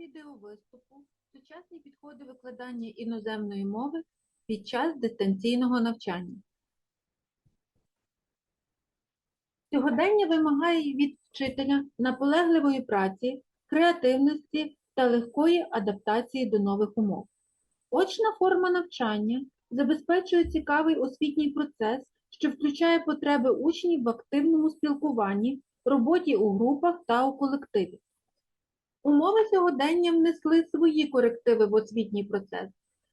відеовиступу сучасні підходи викладання іноземної мови під час дистанційного навчання. Сьогодення вимагає від вчителя наполегливої праці, креативності та легкої адаптації до нових умов. Очна форма навчання забезпечує цікавий освітній процес, що включає потреби учнів в активному спілкуванні, роботі у групах та у колективі. Умови сьогодення внесли свої корективи в освітній процес,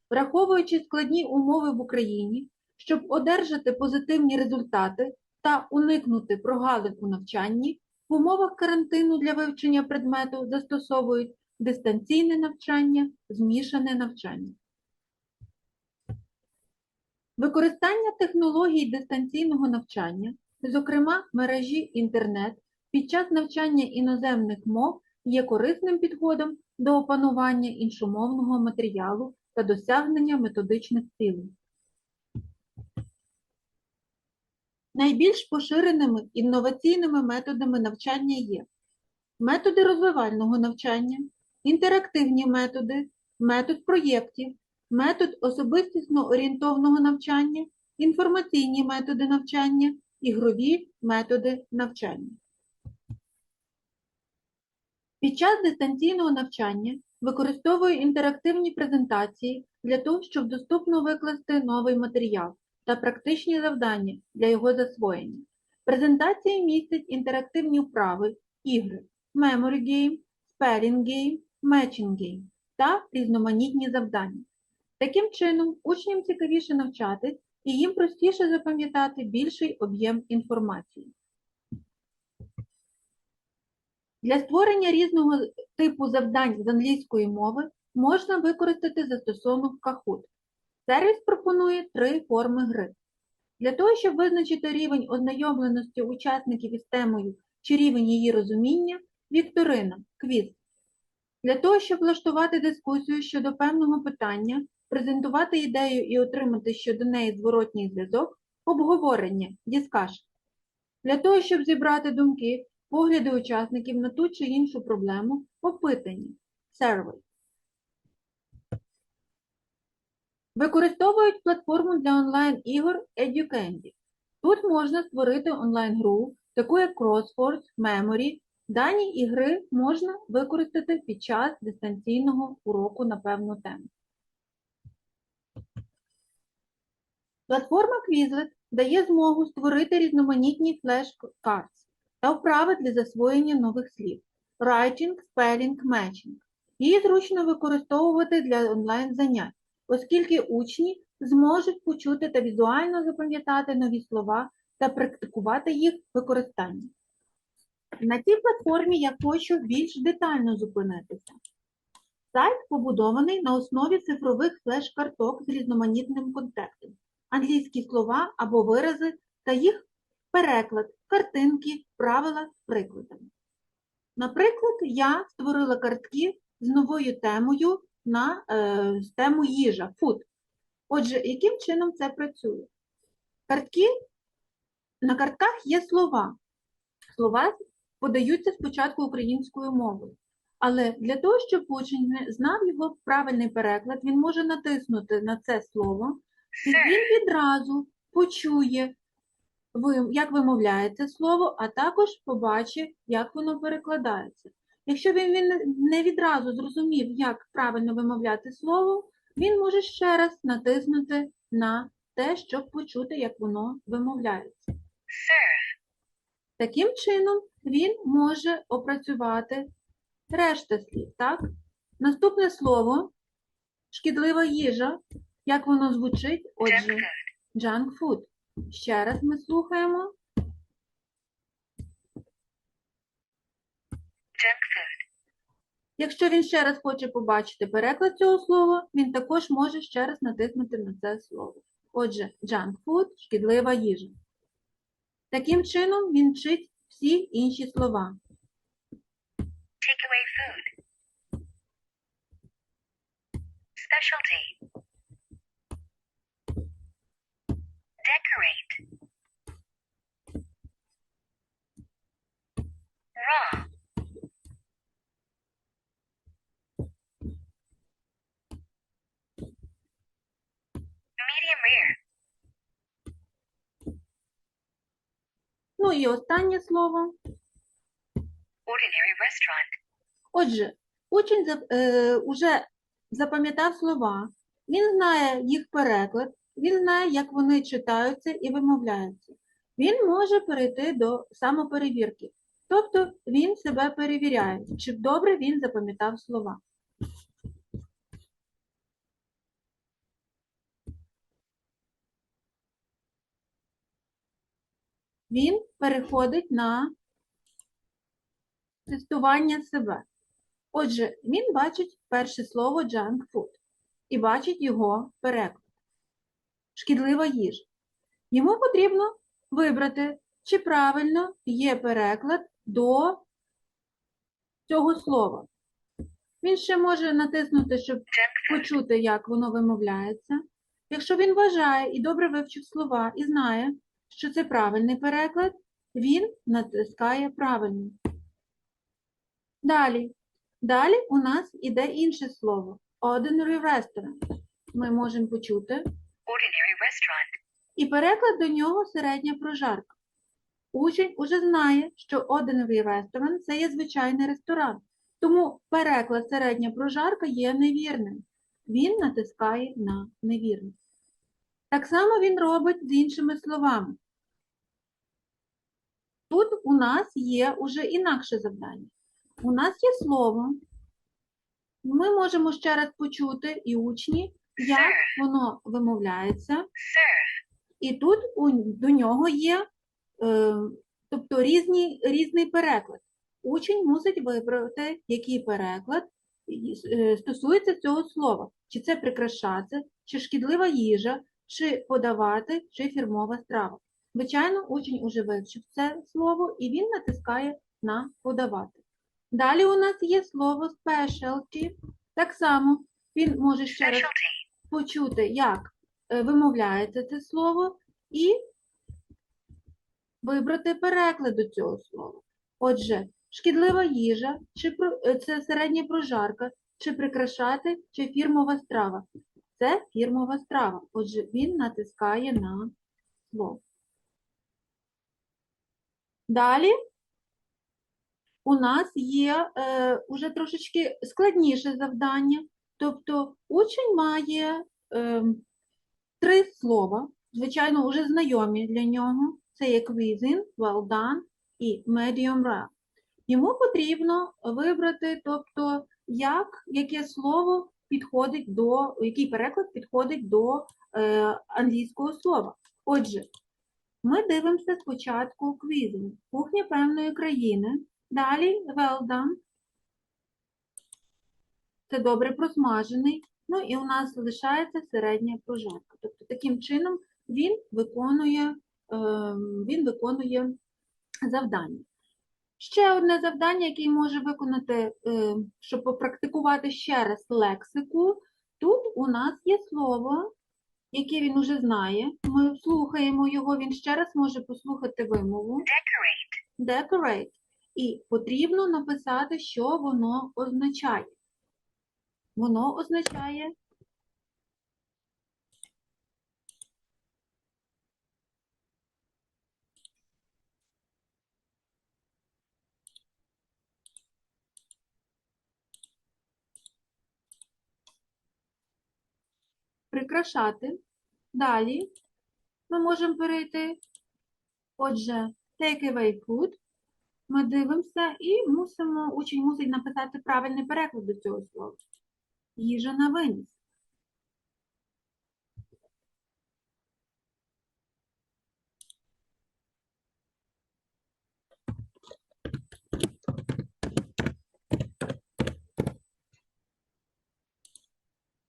враховуючи складні умови в Україні, щоб одержати позитивні результати та уникнути прогалин у навчанні, в умовах карантину для вивчення предмету застосовують дистанційне навчання, змішане навчання. Використання технологій дистанційного навчання, зокрема мережі інтернет, під час навчання іноземних мов є корисним підходом до опанування іншомовного матеріалу та досягнення методичних цілей. Найбільш поширеними інноваційними методами навчання є методи розвивального навчання, інтерактивні методи, метод проєктів, метод особистісно орієнтовного навчання, інформаційні методи навчання, ігрові методи навчання. Під час дистанційного навчання використовую інтерактивні презентації для того, щоб доступно викласти новий матеріал та практичні завдання для його засвоєння. Презентації містять інтерактивні вправи, ігри, memory game, spelling game, matching game та різноманітні завдання. Таким чином, учням цікавіше навчатись і їм простіше запам'ятати більший об'єм інформації. Для створення різного типу завдань з англійської мови можна використати застосунок Kahoot. Сервіс пропонує три форми гри. Для того, щоб визначити рівень ознайомленості учасників із темою чи рівень її розуміння, вікторина, квіз. Для того, щоб влаштувати дискусію щодо певного питання, презентувати ідею і отримати щодо неї зворотній зв'язок, обговорення, діскаш. Для того, щоб зібрати думки, погляди учасників на ту чи іншу проблему, опитання, survey. Використовують платформу для онлайн-ігор EduCandy. Тут можна створити онлайн-гру, таку як Crosswords, Memory. Дані ігри можна використати під час дистанційного уроку на певну тему. Платформа Quizlet дає змогу створити різноманітні флеш-картс та вправи для засвоєння нових слів. Writing, Spelling, Matching. Її зручно використовувати для онлайн-занять, оскільки учні зможуть почути та візуально запам'ятати нові слова та практикувати їх використання. На цій платформі я хочу більш детально зупинитися. Сайт побудований на основі цифрових флеш-карток з різноманітним контекстом, англійські слова або вирази та їх переклад, картинки, правила з прикладами. Наприклад, я створила картки з новою темою на е, тему їжа, food. Отже, яким чином це працює? Картки, на картках є слова. Слова подаються спочатку українською мовою. Але для того, щоб учень знав його правильний переклад, він може натиснути на це слово, і він відразу почує, як вимовляється слово, а також побачить, як воно перекладається. Якщо він, він не відразу зрозумів, як правильно вимовляти слово, він може ще раз натиснути на те, щоб почути, як воно вимовляється. Таким чином, він може опрацювати решта слів. Так? Наступне слово шкідлива їжа. Як воно звучить? Отже, junk food. Ще раз ми слухаємо. Якщо він ще раз хоче побачити переклад цього слова, він також може ще раз натиснути на це слово. Отже, junk food – шкідлива їжа. Таким чином він вчить всі інші слова. Takeaway food. Specialty. Decorate. Draw. Medium rare. Ну і останнє слово. Ordinary restaurant. Отже, учень е, уже запам'ятав слова, він знає їх переклад, він знає, як вони читаються і вимовляються. Він може перейти до самоперевірки, тобто він себе перевіряє, чи добре він запам'ятав слова. Він переходить на тестування себе. Отже, він бачить перше слово junk food і бачить його переклад. Шкідлива їжа. Йому потрібно вибрати, чи правильно є переклад до цього слова. Він ще може натиснути, щоб почути, як воно вимовляється. Якщо він вважає і добре вивчив слова і знає, що це правильний переклад, він натискає правильно. Далі. Далі у нас іде інше слово ordinary restaurant. Ми можемо почути. Ordinary restaurant. І переклад до нього середня прожарка. Учень уже знає, що ordinary restaurant – це є звичайний ресторан. Тому переклад середня прожарка є невірним. Він натискає на невірний. Так само він робить з іншими словами. Тут у нас є уже інакше завдання. У нас є слово. Ми можемо ще раз почути і учні, як воно вимовляється. І тут у, до нього є е, тобто різні, різний переклад. Учень мусить вибрати, який переклад е, стосується цього слова. Чи це прикрашати, чи шкідлива їжа, чи подавати, чи фірмова страва. Звичайно, учень уже вивчив це слово і він натискає на подавати. Далі у нас є слово specialty. Так само він може ще раз. Почути, як е, вимовляється це слово, і вибрати переклад до цього слова. Отже, шкідлива їжа, чи е, це середня прожарка, чи прикрашати, чи фірмова страва. Це фірмова страва. Отже, він натискає на слово. Далі у нас є е, уже трошечки складніше завдання. Тобто учень має е, три слова, звичайно, вже знайомі для нього. Це є cuisine, well done і medium rare. Йому потрібно вибрати, тобто, як, яке слово підходить до, який переклад підходить до е, англійського слова. Отже, ми дивимося спочатку cuisine, кухня певної країни. Далі well done. Це добре просмажений. Ну і у нас залишається середня прожарка. Тобто таким чином він виконує, ем, він виконує завдання. Ще одне завдання, яке може виконати, е, щоб попрактикувати ще раз лексику. Тут у нас є слово, яке він уже знає. Ми слухаємо його, він ще раз може послухати вимову. Decorate. Decorate. І потрібно написати, що воно означає. Воно означає прикрашати. Далі ми можемо перейти. Отже, take away food. Ми дивимося і мусимо, учень мусить написати правильний переклад до цього слова. Їжа на виніс.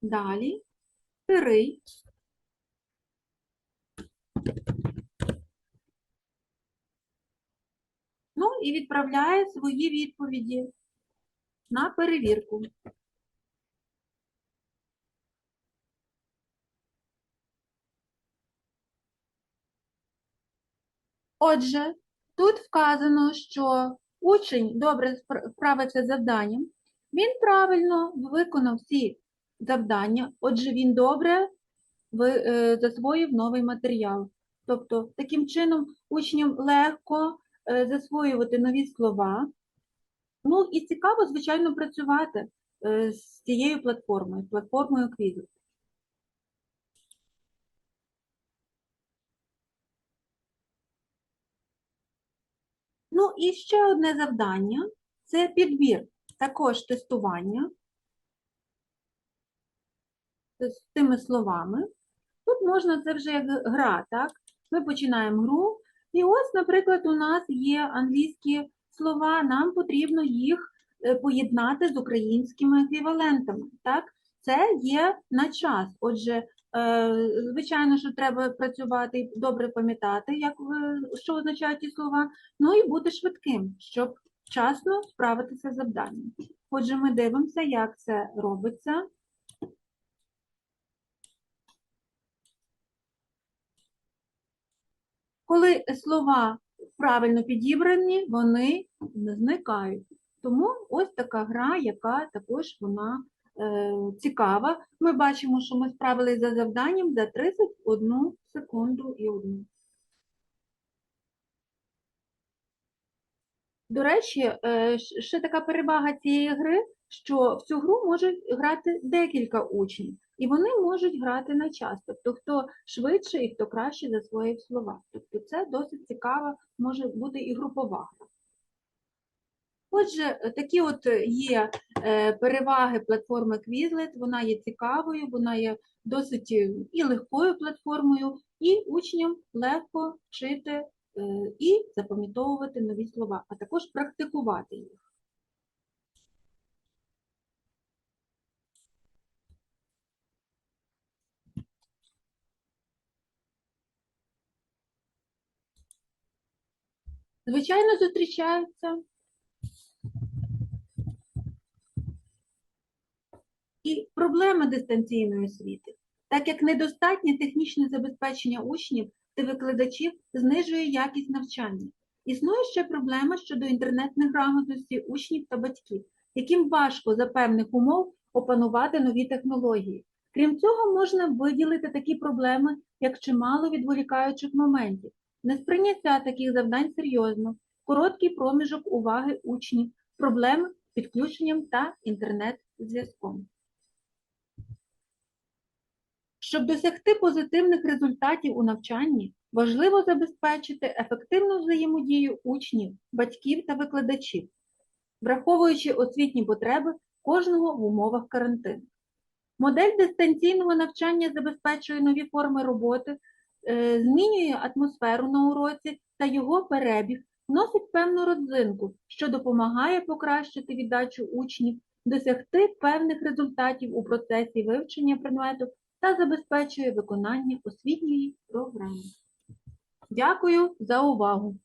Далі сирий. Ну і відправляє свої відповіді на перевірку. Отже, тут вказано, що учень добре спра- справився з завданням, він правильно виконав всі завдання, отже, він добре е, засвоїв новий матеріал. Тобто, таким чином учням легко е, засвоювати нові слова. Ну і цікаво, звичайно, працювати е, з цією платформою, платформою Quizlet. Ну і ще одне завдання це підбір, також тестування з тими словами. Тут можна це вже як гра, так? Ми починаємо гру, і ось, наприклад, у нас є англійські слова, нам потрібно їх е, поєднати з українськими еквівалентами. Так? Це є на час. Отже, звичайно, що треба працювати і добре пам'ятати, як що означають ті слова, ну і бути швидким, щоб вчасно справитися з завданням. Отже, ми дивимося, як це робиться. Коли слова правильно підібрані, вони зникають. Тому ось така гра, яка також вона е, цікава. Ми бачимо, що ми справились за завданням за 31 секунду і одну. До речі, е, ще така перевага цієї гри, що в цю гру можуть грати декілька учнів, і вони можуть грати на час. Тобто, хто швидше і хто краще засвоїв слова. Тобто, це досить цікава може бути і групова гра. Отже, е, такі от є е, переваги платформи Quizlet. Вона є цікавою, вона є досить е, і легкою платформою, і учням легко вчити е, і запам'ятовувати нові слова, а також практикувати їх. Звичайно, зустрічаються і проблеми дистанційної освіти, так як недостатнє технічне забезпечення учнів та викладачів знижує якість навчання. Існує ще проблема щодо інтернетних грамотності учнів та батьків, яким важко за певних умов опанувати нові технології. Крім цього, можна виділити такі проблеми, як чимало відволікаючих моментів, несприйняття таких завдань серйозно, короткий проміжок уваги учнів, проблеми з підключенням та інтернет-зв'язком. Щоб досягти позитивних результатів у навчанні, важливо забезпечити ефективну взаємодію учнів, батьків та викладачів, враховуючи освітні потреби кожного в умовах карантину. Модель дистанційного навчання забезпечує нові форми роботи, е, змінює атмосферу на уроці та його перебіг, вносить певну родзинку, що допомагає покращити віддачу учнів, досягти певних результатів у процесі вивчення предмету та забезпечує виконання освітньої програми. Дякую за увагу!